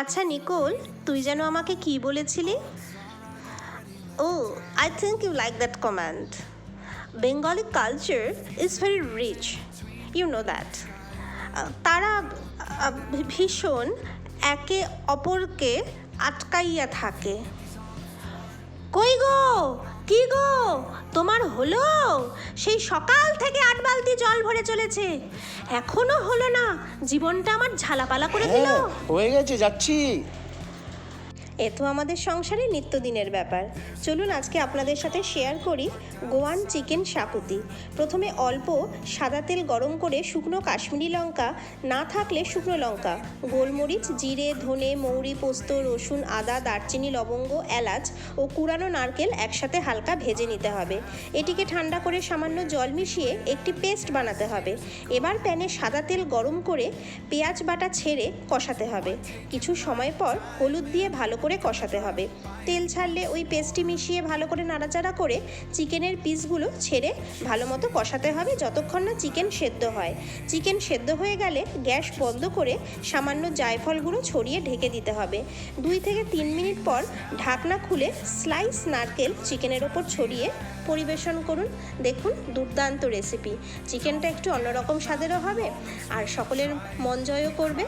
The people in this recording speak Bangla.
আচ্ছা নিকোল, তুই যেন আমাকে কি বলেছিলি? ও I think you like that command Bengali culture is very rich you know that তারা ভীষণ একে অপরকে আটকাইয়া থাকে। কই গো? কি গো? তোমার হলো? সেই সকাল থেকে আট বালতি জল ভরে চলেছে। এখনও হলো না, জীবনটা আমার ঝালাপালা করে দিল। হ্যাঁ হয়ে গেছে, যাচ্ছি। এ তো আমাদের সংসারে নিত্যদিনের ব্যাপার। চলুন আজকে আপনাদের সাথে শেয়ার করি গোয়ান চিকেন শাকুতি। প্রথমে অল্প সাদা তেল গরম করে শুকনো কাশ্মীরি লঙ্কা, না থাকলে শুকনো লঙ্কা, গোলমরিচ, জিরে, ধনে, মৌরি, পোস্ত, রসুন, আদা, দারচিনি, লবঙ্গ, এলাচ ও কুড়ানো নারকেল একসাথে হালকা ভেজে নিতে হবে। এটিকে ঠান্ডা করে সামান্য জল মিশিয়ে একটি পেস্ট বানাতে হবে। এবার প্যানে সাদা তেল গরম করে পেঁয়াজ বাটা ছেড়ে কষাতে হবে। কিছু সময় পর হলুদ দিয়ে ভালো করে কষাতে হবে। তেল ছাড়লে ওই পেস্টটি মিশিয়ে ভালো করে নাড়াচাড়া করে চিকেনের পিসগুলো ছেড়ে ভালো মতো কষাতে হবে যতক্ষণ না চিকেন সেদ্ধ হয়। চিকেন সেদ্ধ হয়ে গেলে গ্যাস বন্ধ করে সামান্য জায়ফল গুঁড়ো ছড়িয়ে ঢেকে দিতে হবে। দুই থেকে তিন মিনিট পর ঢাকনা খুলে স্লাইস নারকেল চিকেনের ওপর ছড়িয়ে পরিবেশন করুন। দেখুন দুর্দান্ত রেসিপি। চিকেনটা একটু অন্যরকম স্বাদেরও হবে আর সকলের মন জয়ও করবে।